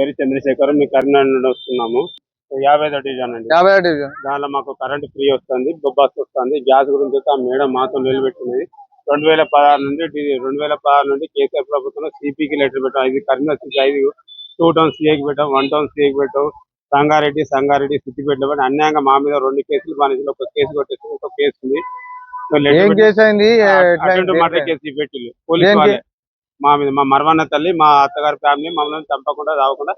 పేరు చంద్రశేఖర్ మీ కరీంనగర్ నుండి వస్తున్నాము. యాభై ఐదో డివిజన్ అండి. యాభై డివిజన్. దానిలో మాకు కరెంట్ ఫ్రీ వస్తుంది బొబ్బాస్ వస్తుంది. గ్యాస్ గురించి అయితే ఆ మేడం మాతో నిలబెట్టినది రెండు వేల పదహారు నుండి రెండు వేల పదహారు నుండి కేసీఆర్ ప్రభుత్వంలో సిపికి లెటర్ పెట్టాం. ఇది కరీంనగర్ సిటీ ఐదు టూ టౌన్ సిఐకి పెట్టాం వన్ టౌన్ సిఐకి పెట్టాం. సంగారెడ్డి సంగారెడ్డి సిటీ పెట్టాం. అన్యాయంగా మా మీద రెండు కేసులు బానిసలు ఒక కేసు కొట్టేసి ఒక కేసు ఉంది. ఏం కేసు అయింది? మర్డర్ పెట్టిల్లు పోలీసు? వాళ్ళే. మా మీద మా మరవన్న తల్లి మా అత్తగారి ఫ్యామిలీ మమ్మల్ని చంపకుండా రావకుండా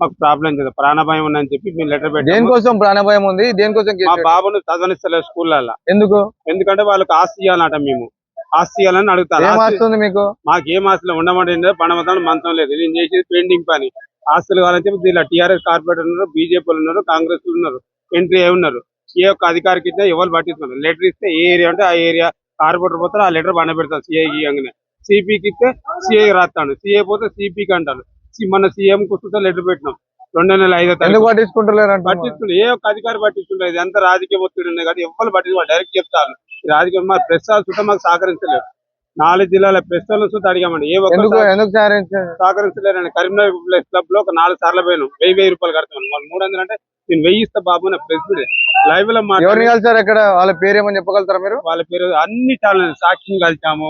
మాకు ప్రాబ్లం చేద్దాం ప్రాణభయం ఉందని చెప్పి మేము లెటర్ పెట్టాము. దేనికోసం ప్రాణభయం ఉంది? దేనికోసం మా బాబును చదవనిస్తలేదు స్కూళ్ళల్లో. ఎందుకు? ఎందుకంటే వాళ్ళకి ఆస్తి ఇవ్వాలన్నట మేము. ఆస్తి ఇవ్వాలని వస్తుంది మీకు? మాకు ఏం ఆస్తులు ఉండమంటే పడమతాను మంతం లేదు. నేను చేసేది పెయింటింగ్ పని. ఆస్తులు కావాలని చెప్పి దీనిలో టీఆర్ఎస్ కార్పొరేటర్ ఉన్నారు బీజేపీలు ఉన్నారు కాంగ్రెస్ ఉన్నారు ఎంట్రీ అయి ఉన్నారు. ఏ ఒక్క అధికారికి ఇచ్చినా ఎవరు పట్టిస్తున్నారు లెటర్ ఇస్తే ఏ ఏరియా అంటే ఆ ఏరియా కార్పొరేటర్ పోతారు ఆ లెటర్ బండ పెడతారు సిఐ ఇవ్వగానే సిపికి ఇస్తే సిఐ రాస్తాడు సిఐ పోతే సిపికి అంటారు సి- మన సీఎం కూర్చుంటే లెటర్ పెట్టినాం. రెండు నెలల ఐదో తారీఖు. పట్టించుకుంటలేరు? పట్టిస్తుండే ఏ ఒక్క అధికారి పట్టిస్తుండే ఇది అంతా రాజకీయ ఒత్తిడి ఉన్నాయి కానీ ఎవరు పట్టించుకో డైరెక్ట్ చెప్తారు. రాజకీయం మా ప్రెస్ సుతా మాకు సహకరించలేదు నాలుగు జిల్లాల ప్రెస్ వాళ్ళని సుతా అడిగామండి. ఏ సహకరించారు సహకరించలేరండి. కరీంనగర్ ప్లేస్ క్లబ్లో ఒక నాలుగు సార్లు పోయాను. వెయ్యి వెయ్యి రూపాయలు కడతాను వాళ్ళు మూడు వందలు అంటే నేను వెయ్యి ఇస్తా బాబు నా ప్రెస్ లైవ్లో ఎవరిని మాట్లాడి కలిసారు ఎక్కడ? వాళ్ళ పేరు ఏమని చెప్పగలుగుతారా మీరు? వాళ్ళ పేరు అన్ని ఛానల్ సాక్షిని కలిసాము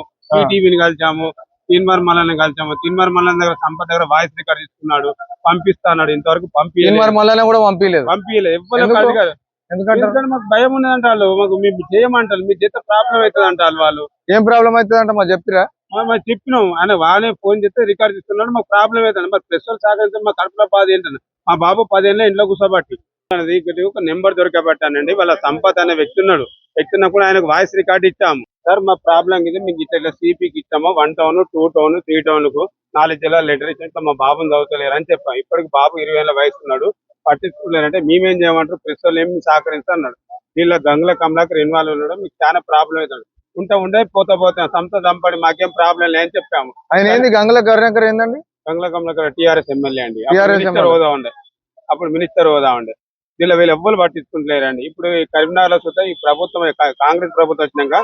టీవీని కలిసాము తీన్మార్ మల్లని కలిసాము తీన్మార్ మల్లన్ దగ్గర సంపద దగ్గర వాయిస్ రికార్డ్ తీసుకున్నాడు పంపిస్తా అన్నాడు ఇంతవరకు మరి పంపించలేదు కూడా పంపించలేదు పంపించలేదు ఎవ్వరు ఎందుకంటే మాకు భయం ఉన్నదంట వాళ్ళు మాకు మేము చేయమంటారు మీ చేత ప్రాబ్లం అవుతుంది అంటారు వాళ్ళు. ఏం ప్రాబ్లం అవుతుంది అంటే మాకు చెప్తారా మరి చెప్పినాం ఆయన వాళ్ళే ఫోన్ చేస్తే రికార్డ్ తీసుకున్నాడు మాకు ప్రాబ్లం అవుతుంది. మరి ప్రెస్ వాళ్ళు సహకరించారు మా కడుపులో బాధ మా బాబు పదేళ్ళ ఇంట్లో కూర్చోబట్టి. అనేది ఇక్కడ ఒక నెంబర్ దొరకబట్టానండి. వాళ్ళ సంపత్ అనే వ్యక్తి ఉన్నాడు. వ్యక్తి ఉన్నప్పుడు ఆయనకు వాయిస్ రికార్డ్ ఇచ్చాము. సార్ మా ప్రాబ్లం ఇది మీకు ఇట్లా సిపికి ఇచ్చాము. One town two town three టౌన్కు నాలుగు జిల్లాల లెటర్ ఇచ్చి మా బాబుని చదువుతలేరు అని చెప్పాం. ఇప్పటికి బాబు ఇరవై ఏళ్ళ వయసు ఉన్నాడు. పట్టించుకోలేరంటే మేమేం చేయమంటారు? ప్రెస్ వాళ్ళు ఏమి సహకరిస్తా అన్నాడు. వీళ్ళ గంగుల కమలాకర్ ఇన్వాల్వ్ ఉన్నాడు. మీకు చాలా ప్రాబ్లం అవుతాడు ఉంటే ఉండే పోతా పోతే సంస్థ చంపడి మాకేం ప్రాబ్లం లేదని చెప్పాము. ఆయన ఏంది? గంగల కరుణాకర్ ఏందండి? గంగుల కమలాకర్ టీఆర్ఎస్ ఎమ్మెల్యే అండి. ఎమ్మెల్యే. హోదా ఉండే. అప్పుడు మినిస్టర్ హోదా ఉండే. వీళ్ళ వీళ్ళు ఎవ్వరు పట్టించుకుంటలేరండి. ఇప్పుడు ఈ కరీంనగర్లో చూస్తే ఈ ప్రభుత్వం కాంగ్రెస్ ప్రభుత్వం వచ్చినాక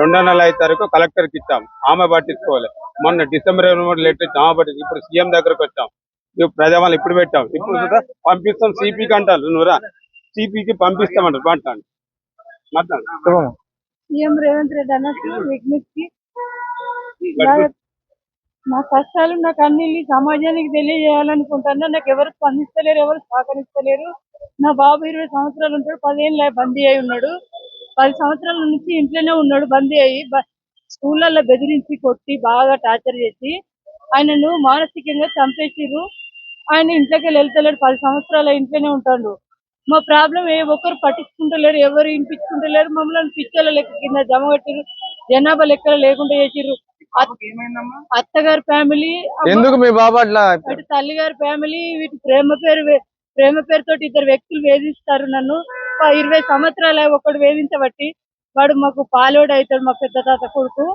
రెండో నెల ఐదు తారీఖు కలెక్టర్కి ఇచ్చాం. ఆమె పట్టించుకోవాలి మొన్న డిసెంబర్ ఇరవై మూడు లెటర్ ఇచ్చాం. ఆమె పట్టించు ఇప్పుడు సీఎం దగ్గరకు వచ్చాం. ఇప్పుడు ప్రజావాళ్ళు ఇప్పుడు పెట్టాం. ఇప్పుడు చూస్తే పంపిస్తాం సిపికి అంటారు. నువ్వురా సిపికి పంపిస్తామంటారు. మాట్లాడు. మాట్లాడు. సీఎం రేవంత్ రెడ్డి నా- కష్టాలు నాకు అన్ని సమాజానికి తెలియజేయాలనుకుంటున్నా. నాకు ఎవరు స్పందిస్తలేరు ఎవరు సహకరిస్తలేరు. నా బాబు ఇరవై సంవత్సరాలు ఉంటాడు పదేళ్ళ బందీ అయి ఉన్నాడు. పది సంవత్సరాల నుంచి ఇంట్లోనే ఉన్నాడు బందీ అయ్యి స్కూళ్ళల్లో బెదిరించి కొట్టి బాగా టార్చర్ చేసి ఆయనను మానసికంగా చంపేసిరు ఆయన ఇంట్లోకి వెళ్తలేడు పది సంవత్సరాల ఇంట్లోనే ఉంటాడు. మా ప్రాబ్లం ఏ ఒక్కరు పట్టించుకుంటలేరు ఎవరు వినిపించుకుంటలేరు. మమ్మల్ని పిచ్చల లెక్క కింద జమ కట్టిరు జనాభా లెక్కలు లేకుండా చేసిర్రు. అత్తగారి ఫ్యామిలీ ఎందుకు మీ బాబు అట్లా? అటు తల్లిగారి ఫ్యామిలీ వీటి ప్రేమ పేరు ప్రేమ పేరుతోటి ఇద్దరు వ్యక్తులు వేధిస్తారు నన్ను. ఇరవై సంవత్సరాలు ఒకడు వేధించబట్టి వాడు మాకు పాలోడు అవుతాడు మా పెద్ద తాత కొడుకు.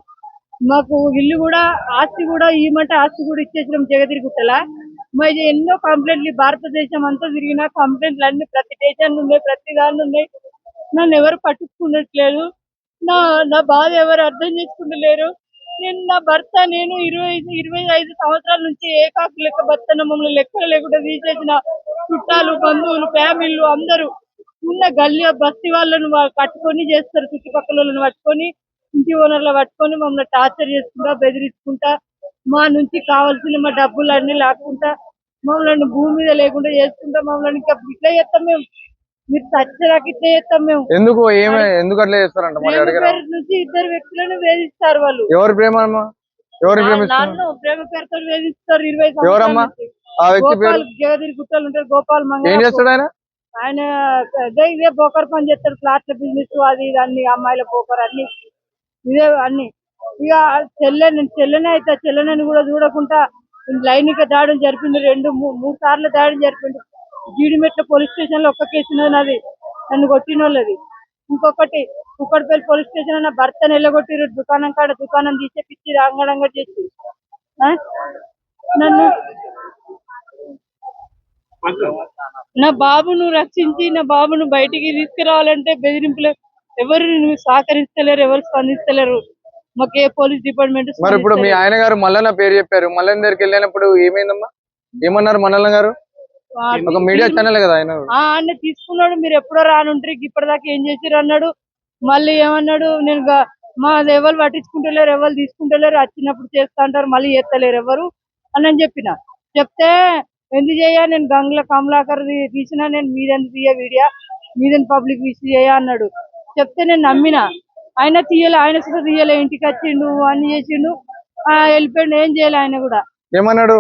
మాకు ఇల్లు కూడా ఆస్తి కూడా ఇవ్వమంటే ఆస్తి కూడా ఇచ్చేసినాం జగదిరిగుట్టల మరి ఎన్నో కంప్లైంట్లు భారతదేశం అంతా తిరిగిన కంప్లైంట్లు అన్ని ప్రతి స్టేషన్ ఉన్నాయి ప్రతి దాని ఉన్నాయి. నన్ను ఎవరు పట్టించుకున్నట్లేదు. నా నా బాధ ఎవరు అర్థం చేసుకుంటలేరు. నేను నా భర్త నేను ఇరవై ఐదు ఇరవై ఐదు సంవత్సరాల నుంచి ఏకాకు లెక్క భర్తను మమ్మల్ని లెక్కలు లేకుండా తీసేసిన చుట్టాలు బంధువులు ఫ్యామిలీలు అందరూ ఉన్న గల్లీ బస్తి వాళ్ళను కట్టుకొని చేస్తారు చుట్టుపక్కల వాళ్ళని పట్టుకొని ఇంటి ఓనర్లు పట్టుకొని మమ్మల్ని టార్చర్ చేసుకుంటా బెదిరించుకుంటా మా నుంచి కావాల్సిన మా డబ్బులు అన్ని లాక్కుంటా మమ్మల్ని భూమి మీద లేకుండా చేసుకుంటా మమ్మల్ని ఇంకా ఇట్లా చేస్తాం మేము. మీరు చచ్చరాకి ఇట్లా చేస్తాం మేము. ఎందుకు? ఏమి ఎందుకు అట్లా చేస్తారంట? మరి ప్రేమ అడిగారు? పేరు నుంచి ఇద్దరు వ్యక్తులను వేధిస్తారు వాళ్ళు. ఎవరి ప్రేమ అమ్మా? ఎవరు నన్ను ప్రేమ పేరుతో వేధిస్తారు ఇరవై ఎవరమ్మా? సంవత్సరాల నుంచి. ఆ వ్యక్తి పేరు? గోపాల్ జగదిరి గుట్టలు ఉంటారు గోపాల్ ఏం మంగళ చేస్తాడు ఆయన? ఆయన ఇదే ఇదే బోకర్ పని చేస్తాడు ప్లాట్ల బిజినెస్ అది ఇది అన్ని అమ్మాయిల బోకర్ అన్ని. ఇదే అన్ని. ఇక చెల్లె నేను చెల్లెనే అయితే చెల్లెనని కూడా చూడకుండా లైంగిక దాడులు జరిపిండు రెండు మూ- మూడు సార్లు దాడి జరిపిండు. జీడిమెట్ల పోలీస్ స్టేషన్లో ఒక్క కేసు ఉన్నది నాది. నన్ను కొట్టిన వాళ్ళది ఇంకొకటి కుక్కడపల్లి పోలీస్ స్టేషన్ నా భర్తను వెళ్ళగొట్టిరు దుకాణం కాడ దుకాణం తీసేపిచ్చి అంగడంగా చేసి ఆ? నన్ను నా బాబును రక్షించి నా బాబును బయటికి తీసుకురావాలంటే బెదిరింపులు ఎవరు సహకరిస్తలేరు ఎవరు స్పందిస్తలేరు? మాకు ఏ పోలీస్ డిపార్ట్మెంట్ మరి ఇప్పుడు మీ ఆయన గారు మల్లన్న పేరు చెప్పారు. మల్లన్న దగ్గరికి వెళ్ళినప్పుడు ఏమైందమ్మా? ఏమన్నారు మల్లన్న గారు? ఒక మీడియా ఛానల్ కదా ఆయన? ఆ అన్న తీసుకున్నాడు మీరు ఎప్పుడో రానుంటారు ఇప్పటిదాకా ఏం చేసిర్రు అన్నాడు. మళ్ళీ ఏమన్నాడు నేను మా ఎవరు పట్టించుకుంటలేరు ఎవరు తీసుకుంటలేరు వచ్చినప్పుడు చేస్తా అంటారు మళ్ళీ చేస్తలేరు ఎవరు అని నేను చెప్పిన. చెప్తే ఎందుకు చేయ నేను గంగుల కమలాకర్ తీసిన నేను మీదెందుకు తీయ వీడియో? మీదెందు పబ్లిక్ విష్ చేయ? అన్నాడు. చెప్తే నేను నమ్మిన. ఆయన తీయలే ఆయన సుధా తీయలే ఇంటికి వచ్చిండు అన్ని చేసిండు. ఆ, వెళ్ళిపోయిండు ఏం చేయలే ఆయన కూడా. ఏమన్నాడు?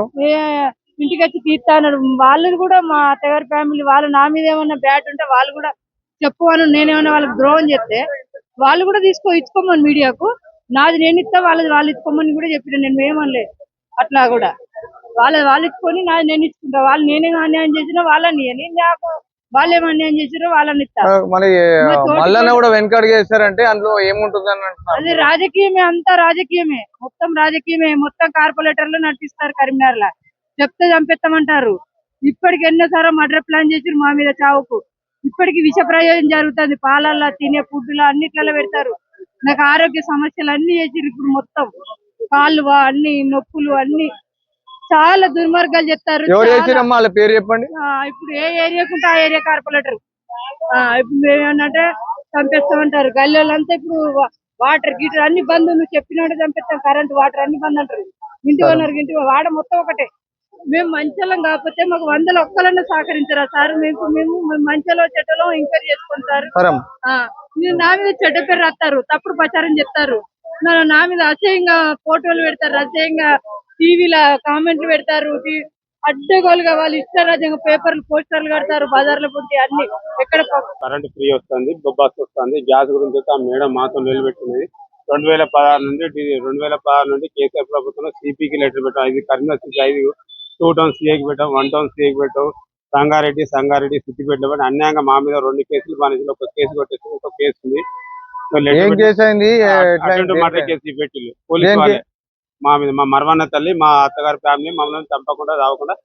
ఇంటికి వచ్చి తీస్తా అన్నాడు వాళ్ళని కూడా మా అత్తగారి ఫ్యామిలీ వాళ్ళు నా మీద ఏమన్నా బ్యాట్ ఉంటే వాళ్ళు కూడా చెప్పు అని నేనేమన్నా వాళ్ళకి ద్రోహం చెప్తే వాళ్ళు కూడా తీసుకో ఇచ్చుకోమని మీడియాకు. నాది నేను ఇస్తా వాళ్ళది వాళ్ళు ఇచ్చుకోమని కూడా చెప్పిన నేను ఏమనలే. అట్లా కూడా. వాళ్ళ వాళ్ళు ఇచ్చుకొని నాది నేను ఇచ్చుకుంటా. వాళ్ళు నేనేం అన్యాయం చేసినా వాళ్ళని నాకు వాళ్ళు ఏం అన్యాయం చేసిరో వాళ్ళని ఇస్తా. ఆ, మరి మా తోటి మల్లన్న కూడా వెనకడుగు వేస్తారంటే అందులో ఏముంటుంది అని అది రాజకీయమే అంతా రాజకీయమే. మొత్తం రాజకీయమే. మొత్తం కార్పొరేటర్లు నడిపిస్తారు కరీంనగర్ లా చెప్తే చంపెత్తామంటారు ఇప్పటికి ఎన్నోసార్లు మర్డర్ ప్లాన్ చేసిరు మా మీద చావుకు. ఇప్పటికి విష ప్రయోగం జరుగుతుంది. పాలల్లో తినే ఫుడ్లో అన్నిట్లలో పెడతారు. నాకు ఆరోగ్య సమస్యలు అన్ని చేసిరు ఇప్పుడు మొత్తం. కాళ్ళు వా- అన్ని నొప్పులు అన్ని. చాలా దుర్మార్గాలు చెప్తారు పేరు చెప్పండి. ఇప్పుడు ఏ ఏరియాకు ఉంటే ఆ ఏరియా కార్పొరేటర్. ఇప్పుడు మేము ఏంటంటే చంపేస్తామంటారు. గల్లీలంతా ఇప్పుడు వాటర్ గీటర్ అన్ని బంద్ నువ్వు చెప్పినట్టు చంపేస్తాం. కరెంట్ వాటర్ అన్ని బంద్ అంటారు. ఇంటి ఓనర్ ఇంటి వాడ మొత్తం ఒకటే. మేము మంచలం కాకపోతే మాకు వందల ఒక్కలన్నా సహకరించరా సార్. మేము మేము మంచలో చెట్టలో ఎంక్వైరీ. ఆ, మీరు నా మీద చెడ్డ పేరు రాస్తారు తప్పుడు ప్రచారం చెప్తారు. నా- మీద అసహ్యంగా ఫోటోలు పెడతారు అసహ్యంగా టీవీలో కామెంట్లు పెడతారు అడ్డగోలుగా వాళ్ళు ఇష్టరాజ్యంగా పేపర్లు పోస్టర్లు కడతారు బజార్లో పుట్టి అన్ని ఎక్కడ కరెంట్ ఫ్రీ వస్తుంది బొబ్బాస్ వస్తుంది గ్యాస్ గురించి ఆ మేడం మాతో నిలబెట్టినది రెండు వేల పదహారు నుండి రెండు వేల పదహారు నుండి కేసీఆర్ ప్రభుత్వంలో సిపికి లెటర్ పెట్టాం ఇది కరీంనగర్ ఐదు టూ టౌన్ సిఐకి పెట్టాం వన్ టౌన్ సిఐకి పెట్టాం సంగారెడ్డి సంగారెడ్డి సిటీ పెట్టాం అన్యాయంగా మా మీద రెండు కేసులు బానిసలు ఒక కేసు కొట్టేసి ఒక కేసు ఉంది. పెట్టి-? Murder case? పెట్టి పోలీసు? వాళ్ళే. మా మీద మా మరవన్న తల్లి మా అత్తగారి ఫ్యామిలీ మమ్మల్ని చంపకుండా రావకుండా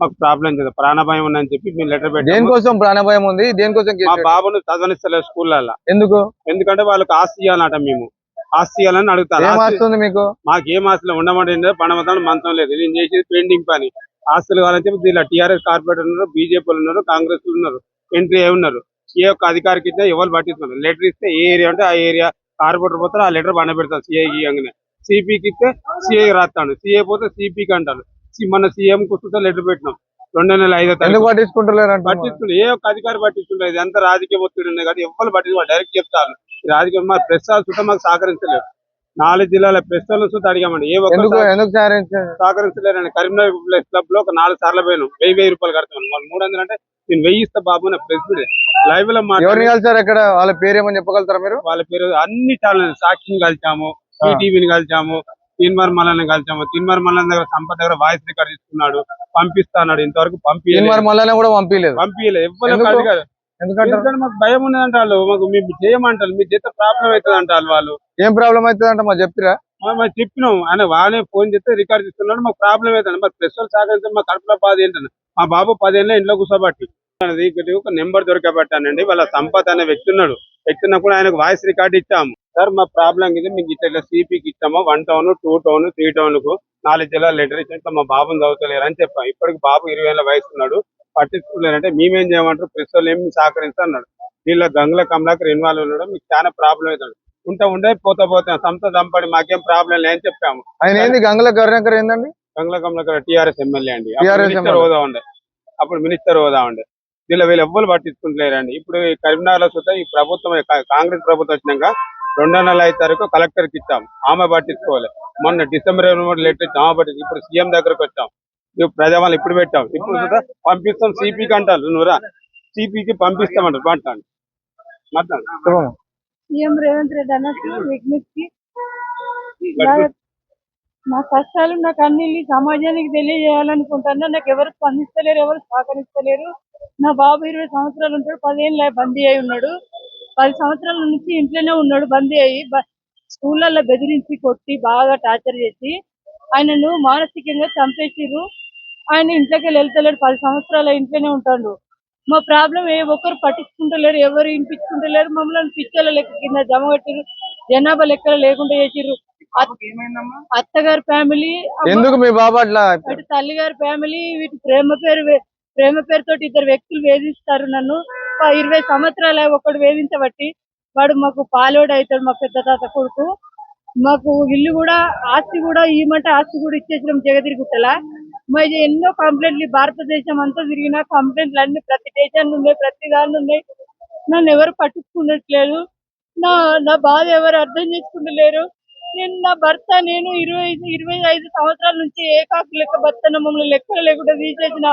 మాకు ప్రాబ్లం చేద్దాం ప్రాణభయం ఉందని చెప్పి మేము లెటర్ పెట్టాము. దేనికోసం ప్రాణభయం ఉంది? దేనికోసం మా బాబును చదవనిస్తలేదు స్కూళ్ళల్లో. ఎందుకు? ఎందుకంటే వాళ్ళకి ఆస్తి ఇవ్వాలన్నట మేము. ఆస్తి ఇవ్వాలని వస్తుంది మీకు? మాకు ఏం ఆస్తులు ఉండమంటే పండమతాను మంతం లేదు. నేను చేసేది పెయింటింగ్ పని. ఆస్తులు కావాలని చెప్పి దీనిలో టీఆర్ఎస్ కార్పొరేటర్ ఉన్నారు బీజేపీలు ఉన్నారు కాంగ్రెస్ ఉన్నారు ఎంట్రీ ఉన్నారు. ఏ ఒక్క అధికారికి ఇచ్చినా ఎవరు పట్టిస్తున్నారు లెటర్ ఇస్తే ఏ ఏరియా అంటే ఆ ఏరియా కార్పొరేటర్ పోతారు ఆ లెటర్ బండ పెడతారు సిఐ ఇవ్వగానే సిపికి ఇస్తే సిఐ రాస్తాడు. సిఐ పోతే సిపికి అంటారు. మన సీఎం కూర్చుంటే లెటర్ పెట్టినాం. రెండు నెలల ఐదో తారీఖు. పట్టించుకుంటలేరు పట్టిస్తుండే ఏ ఒక్క అధికారి పట్టిస్తుండే ఇది అంతా రాజకీయ ఒత్తిడి ఉన్నాయి కానీ ఎవరు పట్టించుకో డైరెక్ట్ చెప్తారు. రాజకీయం మా ప్రెస్ సుతా మాకు సహకరించలేదు నాలుగు జిల్లాల ప్రెస్ వాళ్ళని సుతా అడిగామండి. ఏ సహకరించారు సహకరించలేరండి. కరీంనగర్ ప్లస్ క్లబ్లో ఒక నాలుగు సార్లు పోయాను. వెయ్యి వెయ్యి రూపాయలు కడతాను వాళ్ళు మూడు వందలు అంటే నేను వెయ్యి ఇస్తా బాబు నా ప్రెస్ లైవ్లో ఎవరిని మాట్లాడి కలిసారు వాళ్ళ పేరు ఏమని చెప్పగలుగుతారా మీరు? వాళ్ళ పేరు అన్ని ఛానల్ సాక్షిని కలిసాము టీవీని కలిసాము తీన్మార్ మల్లన్ని కలిసాము. తీన్మార్ మల్లన్ దగ్గర సంపద దగ్గర వాయిస్ రికార్డ్ తీసుకున్నాడు. అన్నాడు. ఇంతవరకు పంపించలేదు మళ్ళీ కూడా పంపించలేదు పంపించలేదు ఎవ్వరు ఎందుకంటే మాకు భయం ఉన్నదంట వాళ్ళు. మాకు మేము చేయమంటారు. మీ చేత ప్రాబ్లం అవుతుంది అంటారు వాళ్ళు ఏం ప్రాబ్లం అవుతుంది అంటే మాకు చెప్తారా మరి చెప్పినాం. ఆయన వాళ్ళే ఫోన్ చేస్తే రికార్డ్ చేస్తున్నాడు మాకు ప్రాబ్లం అవుతుంది మరి వాళ్ళు సహకరించారు మా కడుపులో బాధ మా బాబు పదేళ్ళ ఇంట్లో కూర్చోబట్టి. ఒక నెంబర్ దొరకబట్టానండి. వాళ్ళ సంపత్ అనే వ్యక్తి ఉన్నాడు. ఉన్నప్పుడు ఆయనకు వాయిస్ రికార్డ్ ఇచ్చాము. సార్ మా ప్రాబ్లం ఇది మీకు ఇట్లా సిపికి ఇచ్చాము one town two town three టౌన్కు నాలుగు జిల్లాల లెటర్ ఇచ్చి. మా బాబుని చదువుతలేరు అని చెప్పాం. ఇప్పటికి బాబు ఇరవై ఏళ్ళ వయసు ఉన్నాడు. పట్టించుకోలేరంటే మేమేం చేయమంటారు? ప్రెస్ వాళ్ళు ఏమి సహకరిస్తా అన్నాడు. వీళ్ళ గంగుల కమలాకర్ ఇన్వాల్వ్ ఉన్నాడు. మీకు చాలా ప్రాబ్లం అవుతాడు ఉంటే ఉండే పోతా పోతే సంస్థ చంపడి మాకేం ప్రాబ్లం లేదని చెప్పాము. ఆయన ఏంది? గంగల కరుణాకర్ ఏందండి? గంగుల కమలాకర్ టీఆర్ఎస్ ఎమ్మెల్యే అండి. ఎమ్మెల్యే. హోదా ఉండే. అప్పుడు మినిస్టర్ హోదా ఉండే. వీళ్ళ వీళ్ళు ఎవ్వరు పట్టించుకుంటలేరండి. ఇప్పుడు ఈ కరీంనగర్లో చూస్తే ఈ ప్రభుత్వం కాంగ్రెస్ ప్రభుత్వం వచ్చినాక రెండో నెల ఐదు తారీఖు కలెక్టర్కి ఇచ్చాం. ఆమె పట్టించుకోవాలి మొన్న డిసెంబర్ ఇరవై మూడు లెటర్ ఇచ్చాం. ఆమె పట్టించు ఇప్పుడు సీఎం దగ్గరకు వచ్చాం. ఇప్పుడు ప్రజావాళ్ళు ఇప్పుడు పెట్టాం. ఇప్పుడు చూద్దాం పంపిస్తాం సిపికి అంటారు. నువ్వురా సిపికి పంపిస్తామంటారు. మాట్లాడు. మాట్లాడు. సీఎం రేవంత్ రెడ్డి అన్నట్టు విజ్ఞప్తి నా- కష్టాలు నా కన్నీళ్ళు సమాజానికి తెలియజేయాలనుకుంటున్నా. నాకు ఎవరు స్పందిస్తలేరు ఎవరు సహకరిస్తలేరు. నా బాబు ఇరవై సంవత్సరాలు ఉంటాడు పదేళ్ళ బందీ అయి ఉన్నాడు. పది సంవత్సరాల నుంచి ఇంట్లోనే ఉన్నాడు బందీ అయ్యి స్కూళ్ళల్లో బెదిరించి కొట్టి బాగా టార్చర్ చేసి ఆయనను మానసికంగా చంపేసిర్రు. ఆయన ఇంట్లోకి వెళ్ళి వెళ్తలేడు పది సంవత్సరాలు ఇంట్లోనే ఉంటాడు. మా ప్రాబ్లం ఏ ఒక్కరు పట్టించుకుంటలేరు ఎవరు వినిపించుకుంటలేరు మమ్మల్ని పిచ్చల లెక్క కింద జమ కట్టిరు జనాభా లెక్కలు లేకుండా చేసిర్రు. అత్- అత్తగారి ఫ్యామిలీ ఎందుకు మీ బాబు అట్లా? అటు తల్లిగారి ఫ్యామిలీ వీటి ప్రేమ పేరు ప్రేమ పేరుతోటి ఇద్దరు వ్యక్తులు వేధిస్తారు నన్ను. ఇరవై సంవత్సరాల ఒకడు వేధించబట్టి వాడు మాకు పాలోడు అవుతాడు మా పెద్ద తాత కొడుకు. మాకు ఇల్లు కూడా ఆస్తి కూడా ఈమంటే ఆస్తి కూడా ఇచ్చేసినాం జగదిరి గుట్టల మరి ఎన్నో కంప్లైంట్లు భారతదేశం అంతా తిరిగిన కంప్లైంట్లు అన్ని ప్రతి దేశాన్ని ఉన్నాయి ప్రతి దాన్ని ఉన్నాయి. నన్ను ఎవరు పట్టించుకున్నట్లేదు నా నా బాధ ఎవరు అర్థం చేసుకుంటలేరు. నేను నా భర్త నేను ఇరవై ఐదు ఇరవై ఐదు సంవత్సరాల నుంచి ఏకాకు లెక్క భర్త మమ్మల్ని లెక్కలు లేకుండా తీసేసిన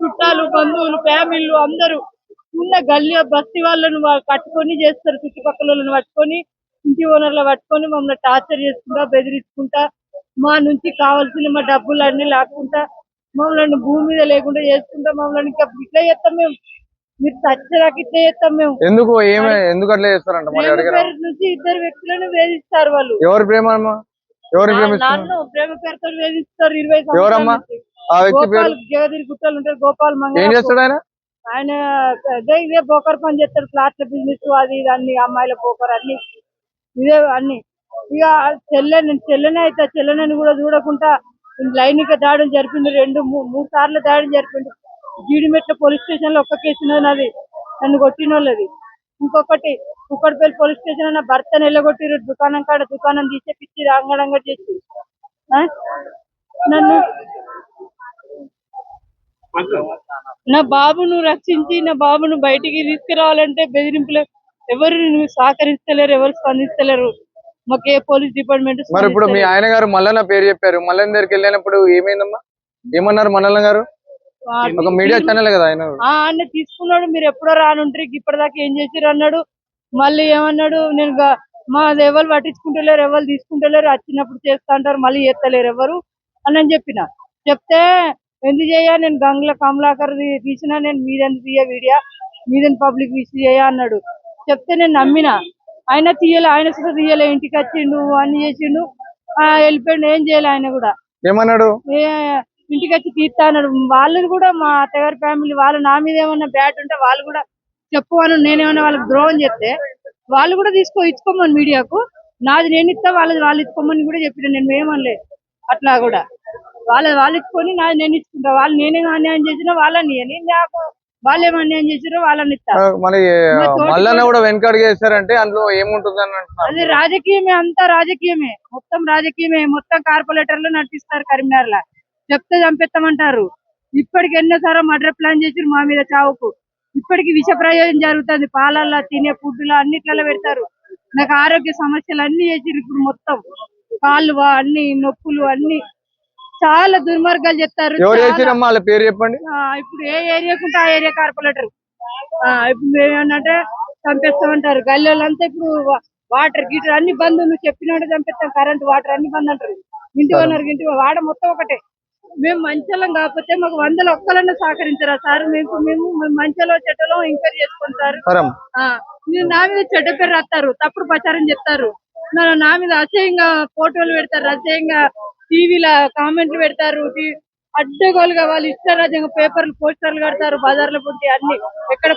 చుట్టాలు బంధువులు ఫ్యామిలీలు అందరూ ఉన్న గల్లీ బస్తీ వాళ్ళను కట్టుకొని చేస్తారు చుట్టుపక్కల వాళ్ళని పట్టుకొని ఇంటి ఓనర్లు పట్టుకొని మమ్మల్ని టార్చర్ చేసుకుంటా బెదిరించుకుంటా మా నుంచి కావాల్సిన మా డబ్బులు అన్ని లాక్కుంటా మమ్మల్ని భూమి మీద లేకుండా చేసుకుంటా మమ్మల్ని ఇంకా ఇట్లా చేస్తాం మేము. మీరు చచ్చరాకి ఇట్లా చేస్తాం మేము. ఎందుకు? ఏమి ఎందుకు అట్లా చేస్తారంట? మరి ప్రేమ అడిగారు? పేరు నుంచి ఇద్దరు వ్యక్తులను వేధిస్తారు వాళ్ళు. ఎవరి ప్రేమ అమ్మా? ఎవరి నన్ను ప్రేమ పేరుతో వేధిస్తారు ఇరవై ఎవరమ్మా? నుంచి. ఆ వ్యక్తి పేరు? గోపాల్ జగదిరి గుట్టలు ఉంటారు గోపాల్ ఏం మంగళ చేస్తాడు ఆయన? ఆయన ఇదే ఇదే బోకర్ పని చేస్తాడు ప్లాట్ల బిజినెస్ అది ఇది అన్ని అమ్మాయిల బోకర్ అన్ని. ఇదే అన్ని. ఇక చెల్లె నేను చెల్లెనే అయితే చెల్లెనని కూడా చూడకుండా లైంగిక దాడులు జరిపిండు రెండు మూ- మూడు సార్లు దాడులు జరిపిండు. జీడిమెట్ల పోలీస్ స్టేషన్లో ఒక్క కేసు ఉన్నది నాది. నన్ను కొట్టిన వాళ్ళది ఇంకొకటి కుక్కడపల్లి పోలీస్ స్టేషన్ నా భర్తను వెళ్ళగొట్టిరు దుకాణం కాడ దుకాణం తీసేపిచ్చి అంగడంగా చేసి ఆ? నన్ను నా బాబును రక్షించి నా బాబును బయటికి తీసుకురావాలంటే బెదిరింపులు ఎవరు సహకరిస్తలేరు ఎవరు స్పందిస్తలేరు మాకు పోలీస్ డిపార్ట్మెంట్ మరి ఇప్పుడు మీ ఆయన గారు మల్లన్న పేరు చెప్పారు. మల్లన్న దగ్గరికి వెళ్ళినప్పుడు ఏమైందమ్మా? ఏమన్నారు మల్లన్న గారు? ఒక మీడియా ఛానల్ కదా ఆయన. అన్న తీసుకున్నాడు మీరు ఎప్పుడో రానుంటారు ఇప్పటిదాకా ఏం చేసిర్రు అన్నాడు. మళ్ళీ ఏమన్నాడు నేను మా ఎవరు పట్టించుకుంటలేరు ఎవరు తీసుకుంటలేరు వచ్చినప్పుడు చేస్తా అంటారు మళ్ళీ చేస్తలేరు ఎవరు అని నేను చెప్పిన. చెప్తే ఎందుకు చేయ నేను గంగుల కమలాకర్ తీసిన నేను మీదెందుకు తీయ వీడియో? మీదెందు పబ్లిక్ విష్ చేయ? అన్నాడు. చెప్తే నేను నమ్మిన. ఆయన తీయలే ఆయన సుధా తీయలే ఇంటికి వచ్చిండు అన్ని చేసిండు. ఆ, వెళ్ళిపోయిండు ఏం చేయలే ఆయన కూడా. ఏమన్నాడు? ఇంటికి వచ్చి తీస్తా అన్నాడు వాళ్ళని కూడా మా అత్తగారి ఫ్యామిలీ వాళ్ళు నా మీద ఏమన్నా బ్యాట్ ఉంటే వాళ్ళు కూడా చెప్పువాను నేనేమన్నా వాళ్ళకి ద్రోహం చేస్తే వాళ్ళు కూడా తీసుకో ఇచ్చుకోమని మీడియాకు. నాది నేను ఇస్తా వాళ్ళది వాళ్ళు ఇచ్చుకోమని కూడా చెప్పిన నేను ఏమనలే. అట్లా కూడా. వాళ్ళ వాళ్ళు ఇచ్చుకొని నాది నేను ఇచ్చుకుంటా. వాళ్ళు నేనేం అన్యాయం చేసినా వాళ్ళని ఇయ్యని నాకు వాళ్ళు అన్యాయం చేసిరో వాళ్ళని ఇస్తా. ఆ, మరి మా తోటి మల్లన్న కూడా వెనకడుగు వేస్తారంటే అందులో ఏముంటుంది అని అది రాజకీయమే అంతా రాజకీయమే. మొత్తం రాజకీయమే. మొత్తం కార్పొరేటర్లు నడిపిస్తారు కరీంనగర్ లా చెప్తే చంపెత్తామంటారు ఇప్పటికి ఎన్నోసార్లు మర్డర్ ప్లాన్ చేసిరు మా మీద చావుకు. ఇప్పటికి విష ప్రయోగం జరుగుతుంది. పాలల్లో తినే ఫుడ్లో అన్నిట్లలో పెడతారు. నాకు ఆరోగ్య సమస్యలు అన్ని చేసిరు ఇప్పుడు మొత్తం. కాళ్ళు వా- అన్ని నొప్పులు అన్ని. చాలా దుర్మార్గాలు చెప్తారు పేరు చెప్పండి. ఆ, ఇప్పుడు ఏ ఏరియాకు ఉంటే ఆ ఏరియా కార్పొరేటర్. ఇప్పుడు మేము ఏమన్నంటే చంపేస్తామంటారు. గల్లీలంతా ఇప్పుడు వాటర్ గీటర్ అన్ని బంద్ నువ్వు చెప్పినట్టు చంపేస్తాం. కరెంట్ వాటర్ అన్ని బంద్ అంటారు. ఇంటి ఓనర్ ఇంటి వాడ మొత్తం ఒకటే. మేము మంచోళ్ళం కాకపోతే మాకు వందలు ఒక్కలన్నా సహకరించరా సార్. మేము మేము మంచలో చెట్టలో ఎంక్వైరీ చేసుకుంటారు. మీరు నా మీద చెడ్డ పేరు రాస్తారు తప్పుడు ప్రచారం చెప్తారు. నా- మీద అసహ్యంగా ఫోటోలు పెడతారు అసహ్యంగా టీవీలో కామెంట్లు పెడతారు అడ్డగోలుగా వాళ్ళు ఇష్టరాజ్యంగా పేపర్లు పోస్టర్లు కడతారు బజార్లో పుట్టి అన్ని ఎక్కడ